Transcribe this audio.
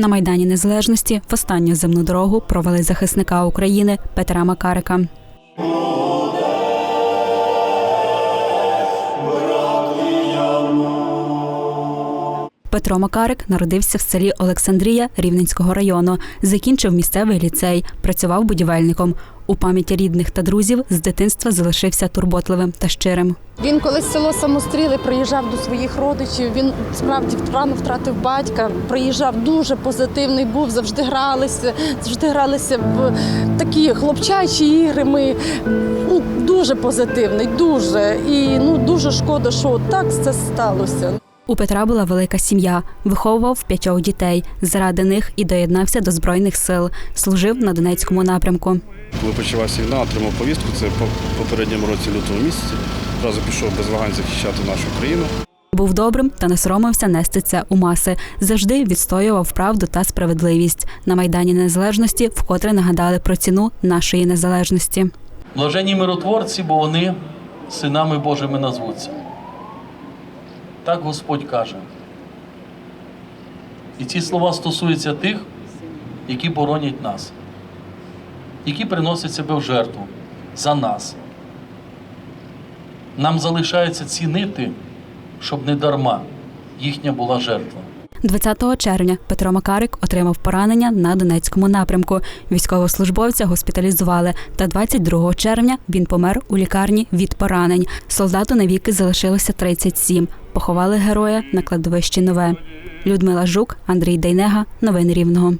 На майдані Незалежності в останню земну дорогу провели захисника України Петра Макарика. Петро Макарик народився в селі Олександрія Рівненського району. Закінчив місцевий ліцей, працював будівельником. У пам'яті рідних та друзів з дитинства залишився турботливим та щирим. Він колись село Самостріли приїжджав до своїх родичів. Він справді рано втратив батька. Приїжджав дуже позитивний, був завжди гралися, завжди гралися в такі хлопчачі ігри. Ми ну, дуже позитивний, дуже і ну дуже шкода, що так це сталося. У Петра була велика сім'я, виховував п'ятьох дітей. Заради них і доєднався до збройних сил. Служив на Донецькому напрямку. Коли почалася війна, отримав повістку. Це по попередньому році лютого місяці. Одразу пішов без вагань захищати нашу країну. Був добрим та не соромився нести це у маси. Завжди відстоював правду та справедливість. На майдані Незалежності вкотре нагадали про ціну нашої незалежності. Блаженні миротворці, бо вони синами Божими назвуться. Так Господь каже. І ці слова стосуються тих, які боронять нас, які приносять себе в жертву за нас. Нам залишається цінити, щоб не дарма їхня була жертва. 20 червня Петро Макарик отримав поранення на Донецькому напрямку. Військовослужбовця госпіталізували. Та 22 червня він помер у лікарні від поранень. Солдату навіки залишилося 37. Поховали героя на кладовищі Нове. Людмила Жук, Андрій Дейнега. Новини Рівного.